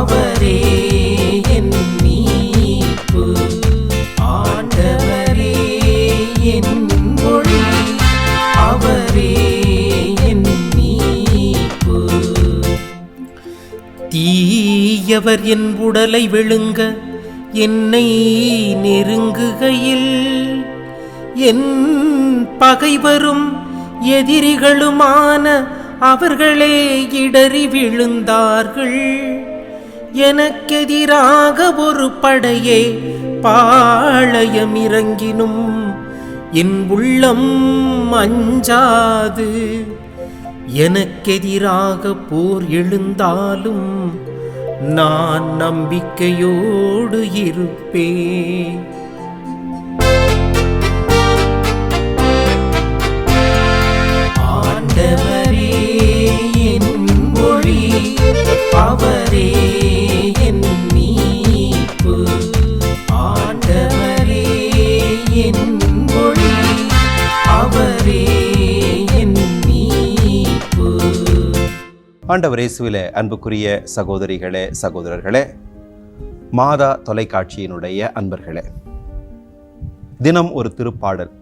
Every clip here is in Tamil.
அவரே என் மீட்பு. ஆண்டவரே என் ஒளி அவரே என் மீட்பு. தீயவர் என் உடலை விழுங்க என்னை நெருங்குகையில். என் பகைவரும் எதிரிகளுமான அவர்களே இடறி விழுந்தார்கள். எனக்கெதிராக ஒரு படையே பாளையம் இறங்கினும் என் உள்ளம் அஞ்சாது. எனக்கெதிராக போர் எழுந்தாலும் நான் நம்பிக்கையோடு இருப்பேன். ஆண்டவர் இயேசுவிலே அன்புக்குரிய சகோதரிகளே சகோதரர்களே மாதா தொலைக்காட்சியினுடைய அன்பர்களே தினம் ஒரு திருப்பாடல்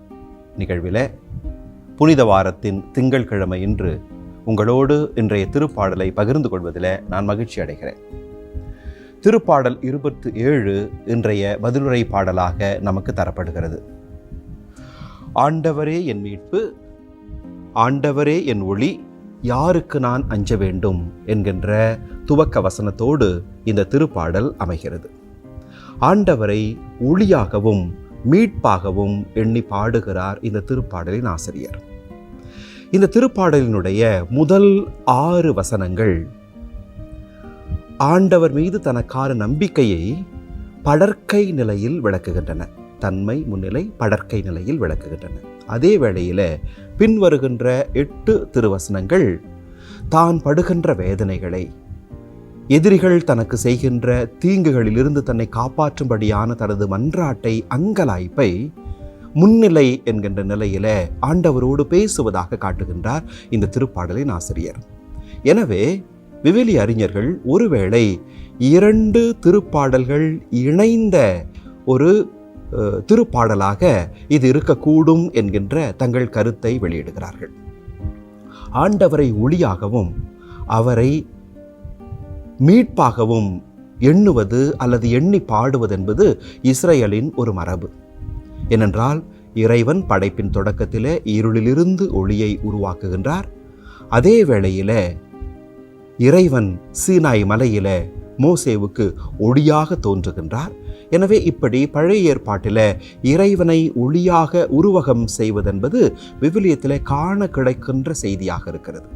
நிகழ்விலே புனித வாரத்தின் திங்கள்கிழமை இன்று உங்களோடு இன்றைய திருப்பாடலை பகிர்ந்து கொள்வதில் நான் மகிழ்ச்சி அடைகிறேன். திருப்பாடல் இருபத்து ஏழு இன்றைய பதிலுரை பாடலாக நமக்கு தரப்படுகிறது. ஆண்டவரே என் மீட்பு ஆண்டவரே என் ஒளி யாருக்கு நான் அஞ்ச வேண்டும் என்கின்ற துவக்க வசனத்தோடு இந்த திருப்பாடல் அமைகிறது. ஆண்டவரை ஒளியாகவும் மீட்பாகவும் எண்ணி பாடுகிறார் இந்த திருப்பாடலின் ஆசிரியர். இந்த திருப்பாடலினுடைய முதல் ஆறு வசனங்கள் ஆண்டவர் மீது தனக்கான நம்பிக்கையை படற்கை நிலையில் விளக்குகின்றன. தன்மை முன்னிலை படற்கை நிலையில் விளக்குகின்றன. அதே வேளையில பின்வருகின்ற எட்டு திருவசனங்கள் தான் படுகின்ற வேதனைகளை. எதிரிகள் தனக்கு செய்கின்ற தீங்குகளிலிருந்து தன்னை காப்பாற்றும்படியான தனது மன்றாட்டை அங்கலாய்ப்பை முன்னிலை என்கின்ற நிலையில ஆண்டவரோடு பேசுவதாக காட்டுகின்றார் இந்த திருப்பாடலின் ஆசிரியர். எனவே விவிலி அறிஞர்கள் ஒருவேளை இரண்டு திருப்பாடல்கள் இணைந்த ஒரு திருப்பாடலாக இது இருக்கக்கூடும் என்கின்ற தங்கள் கருத்தை வெளியிடுகிறார்கள். ஆண்டவரை ஒளியாகவும் அவரை மீட்பாகவும் எண்ணுவது அல்லது எண்ணி பாடுவது என்பது இஸ்ரேலின் ஒரு மரபு. ஏனென்றால் இறைவன் படைப்பின் தொடக்கத்திலே இருளிலிருந்து ஒளியை உருவாக்குகின்றார். அதே வேளையில இறைவன் சீனாய் மலையில மோசேவுக்கு ஒளியாக தோன்றுகின்றார். எனவே இப்படி பழைய ஏற்பாட்டில் இறைவனை ஒளியாக உருவகம் செய்வதென்பது விவிலியத்தில் காண கிடைக்கின்ற செய்தியாக இருக்கிறது.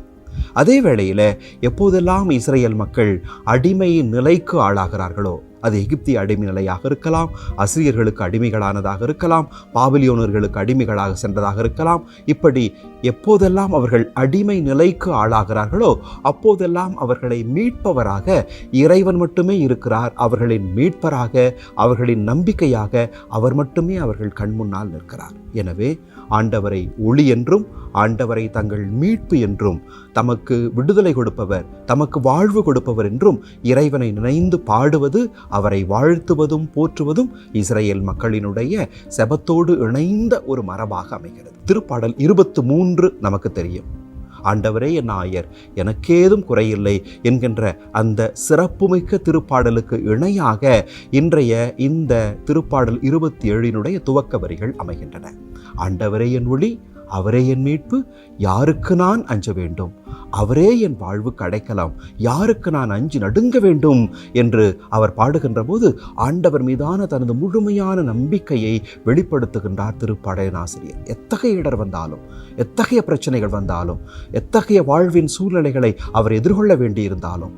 அதே வேளையில் எப்போதெல்லாம் இஸ்ரேல் மக்கள் அடிமை நிலைக்கு ஆளாகிறார்களோ அது எகிப்திய அடிமை நிலையாக இருக்கலாம் அசிரியர்களுக்கு அடிமைகளானதாக இருக்கலாம் பாபிலியோனர்களுக்கு அடிமைகளாக சென்றதாக இருக்கலாம். இப்படி எப்போதெல்லாம் அவர்கள் அடிமை நிலைக்கு ஆளாகிறார்களோ அப்போதெல்லாம் அவர்களை மீட்பவராக இறைவன் மட்டுமே இருக்கிறார். அவர்களின் மீட்பராக அவர்களின் நம்பிக்கையாக அவர் மட்டுமே அவர்கள் கண்முன்னால் நிற்கிறார். எனவே ஆண்டவரை ஒளி என்றும் ஆண்டவரை தங்கள் மீட்பு என்றும் தமக்கு விடுதலை கொடுப்பவர் தமக்கு வாழ்வு கொடுப்பவர் என்றும் இறைவனை நினைந்து பாடுவது அவரை வாழ்த்துவதும் போற்றுவதும் இஸ்ரேல் மக்களினுடைய செபத்தோடு இணைந்த ஒரு மரபாக அமைகிறது. திருப்பாடல் இருபத்து மூன்று நமக்கு தெரியும். ஆண்டவரே என் ஆயர் எனக்கேதும் குறையில்லை என்கின்ற அந்த சிறப்புமிக்க திருப்பாடலுக்கு இணையாக இன்றைய இந்த திருப்பாடல் இருபத்தி ஏழினுடைய துவக்க வரிகள் அமைகின்றன. ஆண்டவரே என் ஒளி அவரே என் மீட்பு யாருக்கு நான் அஞ்ச வேண்டும்? அவரே என் வாழ்வுக்கு அடைக்கலாம் யாருக்கு நான் அஞ்சு நடுங்க வேண்டும்? என்று அவர் பாடுகின்ற போது ஆண்டவர் மீதான தனது முழுமையான நம்பிக்கையை வெளிப்படுத்துகின்றார் திருப்படையனாசிரியர். எத்தகைய இடர் வந்தாலும் எத்தகைய பிரச்சனைகள் வந்தாலும் எத்தகைய வாழ்வின் சூழ்நிலைகளை அவர் எதிர்கொள்ள வேண்டியிருந்தாலும்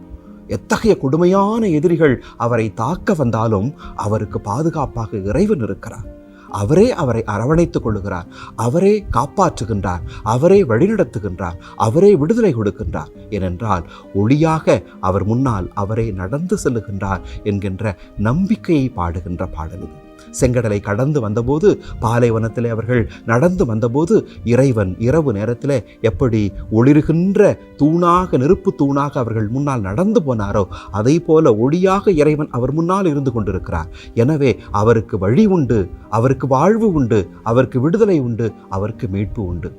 எத்தகைய கொடுமையான எதிரிகள் அவரை தாக்க வந்தாலும் அவருக்கு பாதுகாப்பாக இறைவன் இருக்கிறார். அவரே அவரை அரவணைத்துக் கொள்கிறார் அவரே காப்பாற்றுகின்றார். அவரே வழிநடத்துகின்றார். அவரே விடுதலை கொடுக்கின்றார். ஏனென்றால் ஒளியாக அவர் முன்னால் அவரே நடந்து செல்லுகின்றார் என்கின்ற நம்பிக்கையை பாடுகின்ற பாடல் இது. செங்கடலை கடந்து வந்தபோது பாலைவனத்திலே அவர்கள் நடந்து வந்தபோது இறைவன் இரவு நேரத்திலே எப்படி ஒளிருகின்ற தூணாக நெருப்பு தூணாக அவர்கள் முன்னால் நடந்து போனாரோ அதை போல ஒளியாக இறைவன் அவர் முன்னால் இருந்து கொண்டிருக்கிறார். எனவே அவருக்கு வழி உண்டு அவருக்கு வாழ்வு உண்டு அவருக்கு விடுதலை உண்டு அவருக்கு மீட்பு உண்டு.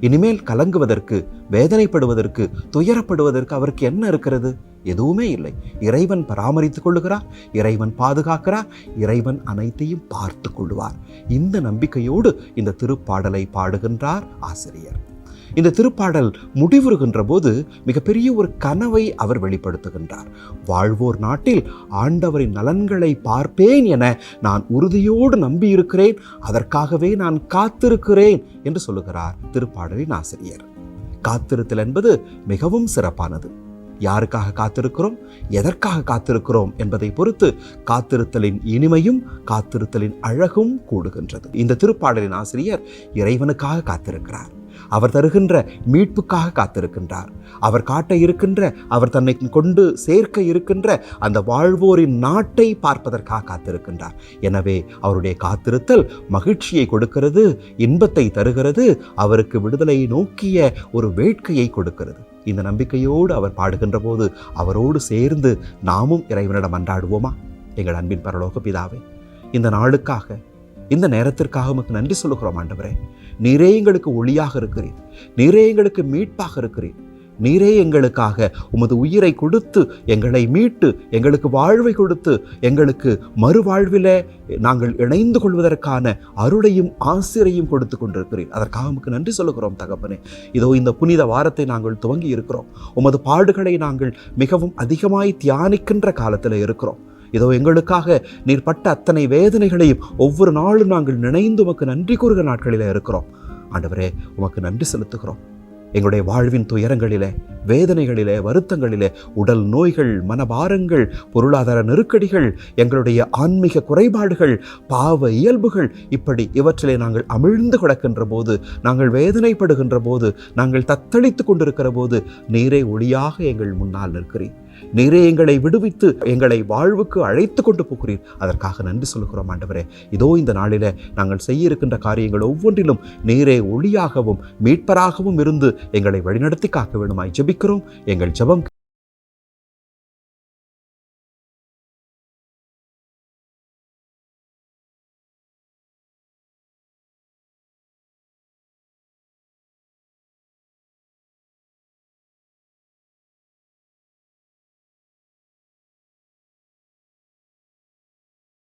இனிமேல் கலங்குவதற்கு வேதனைப்படுவதற்கு துயரப்படுவதற்கு அவருக்கு என்ன இருக்கிறது? எதுவுமே இல்லை. இறைவன் பராமரித்துக் கொள்ளுகிறார் இறைவன் பாதுகாக்கிறார் இறைவன் அனைத்தையும் பார்த்து கொள்வார் இந்த நம்பிக்கையோடு இந்த திருப்பாடலை பாடுகின்றார் ஆசிரியர். இந்த திருப்பாடல் முடிவுறுகின்ற போது மிகப்பெரிய ஒரு கனவை அவர் வெளிப்படுத்துகின்றார். வாழ்வோர் நாட்டில் ஆண்டவரின் நலன்களை பார்ப்பேன் என நான் உறுதியோடு நம்பியிருக்கிறேன். அதற்காகவே நான் காத்திருக்கிறேன் என்று சொல்லுகிறார் திருப்பாடலின் ஆசிரியர். காத்திருத்தல் என்பது மிகவும் சிறப்பானது. யாருக்காக காத்திருக்கிறோம்? எதற்காக காத்திருக்கிறோம் என்பதை பொறுத்து காத்திருத்தலின் இனிமையும் காத்திருத்தலின் அழகும் கூடுகின்றது. இந்த திருப்பாடலின் ஆசிரியர் இறைவனுக்காக காத்திருக்கிறார். அவர் தருகின்ற மீட்புக்காக காத்திருக்கின்றார். அவர் காட்ட இருக்கின்ற அவர் தன்னை கொண்டு சேர்க்க இருக்கின்ற அந்த வாழ்வோரின் நாட்டை பார்ப்பதற்காக காத்திருக்கின்றார். எனவே அவருடைய காத்திருத்தல் மகிழ்ச்சியை கொடுக்கிறது இன்பத்தை தருகிறது அவருக்கு விடுதலையை நோக்கிய ஒரு வேட்கையை கொடுக்கிறது. இந்த நம்பிக்கையோடு அவர் பாடுகின்ற போது அவரோடு சேர்ந்து நாமும் இறைவனிடம் அன்றாடுவோமா? எங்கள் அன்பின் பரலோக பிதாவே இந்த நாளுக்காக இந்த நேரத்திற்காக உமக்கு நன்றி சொல்லுகிறோம் ஆண்டவரே. நீரே எங்களுக்கு ஒளியாக இருக்கிறீர். நீரே எங்களுக்கு மீட்பாக இருக்கிறீர். நீரே எங்களுக்காக உமது உயிரை கொடுத்து எங்களை மீட்டு எங்களுக்கு வாழ்வை கொடுத்து எங்களுக்கு மறுவாழ்வில் நாங்கள் இணைந்து கொள்வதற்கான அருளையும் ஆசிரியையும் கொடுத்து கொண்டிருக்கிறீர். அதற்காக உமக்கு நன்றி சொல்லுகிறோம் தகப்பனே. இதோ இந்த புனித வாரத்தை நாங்கள் துவங்கி இருக்கிறோம் உமது பாடுகளை நாங்கள் மிகவும் அதிகமாய் தியானிக்கின்ற காலத்தில் இருக்கிறோம். இதோ எங்களுக்காக நீர் பட்ட அத்தனை வேதனைகளையும் ஒவ்வொரு நாளும் நாங்கள் நினைந்து உமக்கு நன்றி கூறுகிற நாட்களில் இருக்கிறோம். ஆண்டவரே உமக்கு நன்றி செலுத்துகிறோம். எங்களுடைய வாழ்வின் துயரங்களிலே வேதனைகளிலே வருத்தங்களிலே உடல் நோய்கள் மனபாரங்கள் பொருளாதார நெருக்கடிகள் எங்களுடைய ஆன்மீக குறைபாடுகள் பாவ இயல்புகள் இப்படி இவற்றிலே நாங்கள் அமிழ்ந்து கிடக்கின்ற போது நாங்கள் வேதனைப்படுகின்ற போது நாங்கள் தத்தளித்து கொண்டிருக்கிற போது நீரே ஒளியாக எங்கள் முன்னால் நிற்கிறேன் நீரே எங்களை விடுவித்து எங்களை வாழ்வுக்கு அழைத்து கொண்டு போகிறீர். அதற்காக நன்றி சொல்கிறோம் ஆண்டவரே. இதோ இந்த நாளில நாங்கள் செய்ய இருக்கின்ற காரியங்கள் ஒவ்வொன்றிலும் நீரே ஒளியாகவும் மீட்பராகவும் இருந்து எங்களை வழிநடத்தி காக்க வேண்டுமாய் ஜெபிக்கிறோம். எங்கள் ஜெபம்